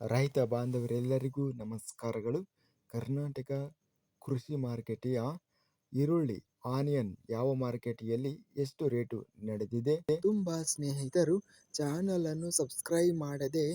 ರೈತ ಬಾಂಧವರೆಲ್ಲರಿಗೂ ನಮಸ್ಕಾರಗಳು. ಕರ್ನಾಟಕ ಕೃಷಿ ಮಾರುಕಟ್ಟೆಯ ಈರುಳ್ಳಿ, ಆನಿಯನ್ ಯಾವ ಮಾರುಕಟ್ಟೆಯಲ್ಲಿ ಎಷ್ಟು ರೇಟು ನಡೆದಿದೆ? ತುಂಬಾ ಸ್ನೇಹಿತರು ಚಾನಲನ್ನು ಸಬ್ಸ್ಕ್ರೈಬ್ ಮಾಡದೆ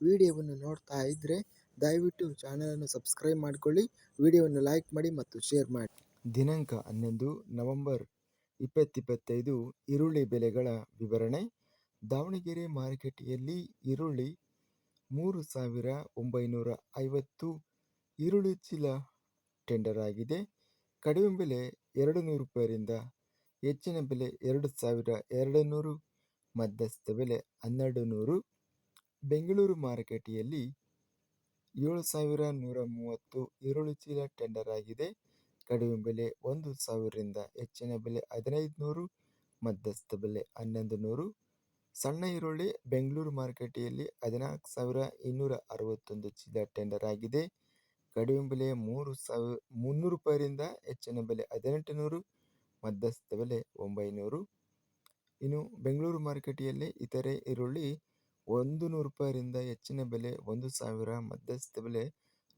ವಿಡಿಯೋವನ್ನು ನೋಡ್ತಾ ಇದ್ದರೆ ದಯವಿಟ್ಟು ಚಾನಲನ್ನು ಸಬ್ಸ್ಕ್ರೈಬ್ ಮಾಡಿಕೊಳ್ಳಿ, ವಿಡಿಯೋವನ್ನು ಲೈಕ್ ಮಾಡಿ ಮತ್ತು ಶೇರ್ ಮಾಡಿ. ದಿನಾಂಕ ಹನ್ನೊಂದು ನವೆಂಬರ್ ಇಪ್ಪತ್ತಿಪ್ಪತ್ತೈದು, ಈರುಳ್ಳಿ ಬೆಲೆಗಳ ವಿವರಣೆ. ದಾವಣಗೆರೆ ಮಾರುಕಟ್ಟೆಯಲ್ಲಿ ಈರುಳ್ಳಿ ಮೂರು ಸಾವಿರ ಒಂಬೈನೂರ ಐವತ್ತು ಈರುಳ್ಳಿ ಚೀಲ ಟೆಂಡರ್ ಆಗಿದೆ. ಕಡಿಮೆ ಬೆಲೆ ಎರಡು ನೂರು ರೂಪಾಯಿಯಿಂದ ಹೆಚ್ಚಿನ ಬೆಲೆ ಎರಡು ಸಾವಿರ ಎರಡು ನೂರು, ಮಧ್ಯಸ್ಥ ಬೆಲೆ ಹನ್ನೆರಡು ನೂರು. ಬೆಂಗಳೂರು ಮಾರುಕಟ್ಟೆಯಲ್ಲಿ ಏಳು ಸಾವಿರ ನೂರ ಮೂವತ್ತು ಈರುಳ್ಳಿ ಚೀಲ ಟೆಂಡರ್ ಆಗಿದೆ. ಕಡಿಮೆ ಬೆಲೆ ಒಂದು ಸಾವಿರದಿಂದ ಹೆಚ್ಚಿನ ಬೆಲೆ ಹದಿನೈದು ನೂರು, ಮಧ್ಯಸ್ಥ ಬೆಲೆ ಹನ್ನೊಂದು ನೂರು. ಸಣ್ಣ ಈರುಳ್ಳಿ ಬೆಂಗಳೂರು ಮಾರುಕಟ್ಟೆಯಲ್ಲಿ ಹದಿನಾಲ್ಕು ಸಾವಿರ ಇನ್ನೂರ ಅರವತ್ತೊಂದು ಚೀಲ ಟೆಂಡರ್ ಆಗಿದೆ. ಕಡಿಮೆ ಬೆಲೆ ಮೂರು ಸಾವಿರ ಮುನ್ನೂರು ರೂಪಾಯಿಯಿಂದ ಹೆಚ್ಚಿನ ಬೆಲೆ ಹದಿನೆಂಟು ನೂರು ಮಧ್ಯಸ್ಥ ಬೆಲೆ ಒಂಬೈನೂರು. ಇನ್ನು ಬೆಂಗಳೂರು ಮಾರುಕಟ್ಟೆಯಲ್ಲಿ ಇತರೆ ಈರುಳ್ಳಿ ಒಂದು ನೂರು ರೂಪಾಯಿಯಿಂದ ಹೆಚ್ಚಿನ ಬೆಲೆ ಒಂದು ಸಾವಿರ, ಮಧ್ಯಸ್ಥ ಬೆಲೆ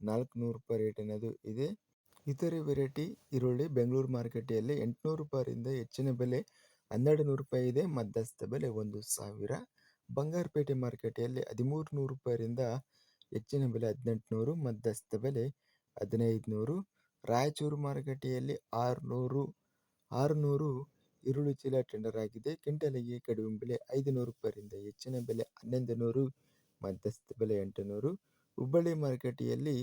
ನಾಲ್ಕುನೂರು ರೂಪಾಯಿ ರೇಟ್ ಅನ್ನೋದು ಇದೆ. ಇತರೆ ವೆರೈಟಿ ಈರುಳ್ಳಿ ಬೆಂಗಳೂರು ಮಾರುಕಟ್ಟೆಯಲ್ಲಿ ಎಂಟುನೂರು ರೂಪಾಯಿಯಿಂದ ಹೆಚ್ಚಿನ ಬೆಲೆ ಹನ್ನೆರಡು ನೂರು ರೂಪಾಯಿ ಇದೆ, ಮಧ್ಯಸ್ಥ ಬೆಲೆ ಒಂದು ಸಾವಿರ. ಬಂಗಾರಪೇಟೆ ಮಾರುಕಟ್ಟೆಯಲ್ಲಿ ಹದಿಮೂರು ನೂರು ರೂಪಾಯಿಯಿಂದ ಹೆಚ್ಚಿನ ಬೆಲೆ ಹದಿನೆಂಟುನೂರು, ಮಧ್ಯಸ್ಥ ಬೆಲೆ ಹದಿನೈದು ನೂರು ರಾಯಚೂರು ಮಾರುಕಟ್ಟೆಯಲ್ಲಿ ಆರುನೂರು ಆರುನೂರು ಈರುಳ್ಳಿ ಚೀಲ ಟೆಂಡರ್ ಆಗಿದೆ. ಕ್ವಿಂಟಲಿಗೆ ಕಡಿಮೆ ಬೆಲೆ ಐದು ನೂರು ರೂಪಾಯಿಯಿಂದ ಹೆಚ್ಚಿನ ಬೆಲೆ ಹನ್ನೊಂದು ನೂರು ಮಧ್ಯಸ್ಥ ಬೆಲೆ ಎಂಟುನೂರು. ಹುಬ್ಬಳ್ಳಿ ಮಾರುಕಟ್ಟೆಯಲ್ಲಿ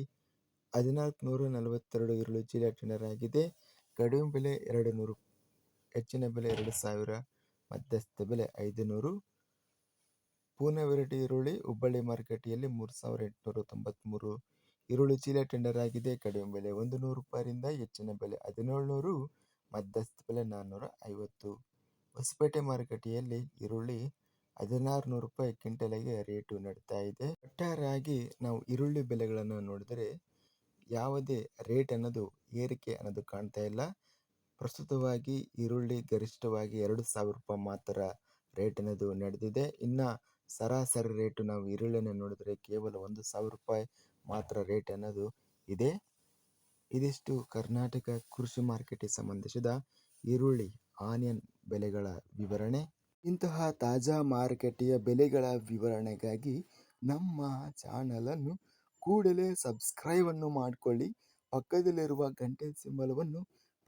ಹದಿನಾಲ್ಕು ನೂರ ನಲವತ್ತೆರಡು ಈರುಳ್ಳಿ ಚೀಲ ಟೆಂಡರ್ ಆಗಿದೆ. ಕಡಿಮೆ ಬೆಲೆ ಎರಡು ನೂರು ಹೆಚ್ಚಿನ ಬೆಲೆ ಎರಡು ಸಾವಿರ, ಮಧ್ಯಸ್ಥ ಬೆಲೆ ಐದು ನೂರು ಪೂನೆ ವೆರೈಟಿ ಈರುಳ್ಳಿ, ಹುಬ್ಬಳ್ಳಿ ಮಾರುಕಟ್ಟೆಯಲ್ಲಿ ಮೂರು ಸಾವಿರ ಎಂಟುನೂರ ತೊಂಬತ್ತ್ಮೂರು ಈರುಳ್ಳಿ ಚೀಲ ಟೆಂಡರ್ ಆಗಿದೆ, ಕಡಿಮೆ ಬೆಲೆ ಒಂದು ನೂರು ರೂಪಾಯಿಯಿಂದ ಹೆಚ್ಚಿನ ಬೆಲೆ ಹದಿನೇಳು ನೂರು ಮಧ್ಯಸ್ಥ ಬೆಲೆ ನಾನ್ನೂರ ಐವತ್ತು. ಹೊಸಪೇಟೆ ಮಾರುಕಟ್ಟೆಯಲ್ಲಿ ಈರುಳ್ಳಿ ಹದಿನಾರು ನೂರು ರೂಪಾಯಿ ಕ್ವಿಂಟಲಿಗೆ ರೇಟು ನಡೀತಾ ಇದೆ. ಒಟ್ಟಾರೆಯಾಗಿ ನಾವು ಈರುಳ್ಳಿ ಬೆಲೆಗಳನ್ನು ನೋಡಿದರೆ ಯಾವುದೇ ರೇಟ್ ಅನ್ನೋದು ಏರಿಕೆ ಅನ್ನೋದು ಕಾಣ್ತಾ ಇಲ್ಲ. ಪ್ರಸ್ತುತವಾಗಿ ಈರುಳ್ಳಿ ಗರಿಷ್ಠವಾಗಿ ಎರಡು ಸಾವಿರ ರೂಪಾಯಿ ಮಾತ್ರ ರೇಟ್ ಅನ್ನೋದು ನಡೆದಿದೆ. ಇನ್ನು ಸರಾಸರಿ ರೇಟು ನಾವು ಈರುಳ್ಳಿಯನ್ನು ನೋಡಿದರೆ ಕೇವಲ ಒಂದು ಸಾವಿರ ರೂಪಾಯಿ ಮಾತ್ರ ರೇಟ್ ಅನ್ನೋದು ಇದೆ. ಇದಿಷ್ಟು ಕರ್ನಾಟಕ ಕೃಷಿ ಮಾರ್ಕೆಟಿಗೆ ಸಂಬಂಧಿಸಿದ ಈರುಳ್ಳಿ, ಆನಿಯನ್ ಬೆಲೆಗಳ ವಿವರಣೆ. ಇಂತಹ ತಾಜಾ ಮಾರುಕಟ್ಟೆಯ ಬೆಲೆಗಳ ವಿವರಣೆಗಾಗಿ ನಮ್ಮ ಚಾನಲನ್ನು ಕೂಡಲೇ ಸಬ್ಸ್ಕ್ರೈಬನ್ನು ಮಾಡಿಕೊಳ್ಳಿ. ಪಕ್ಕದಲ್ಲಿರುವ ಗಂಟೆ ಸಿಂಬಲವನ್ನು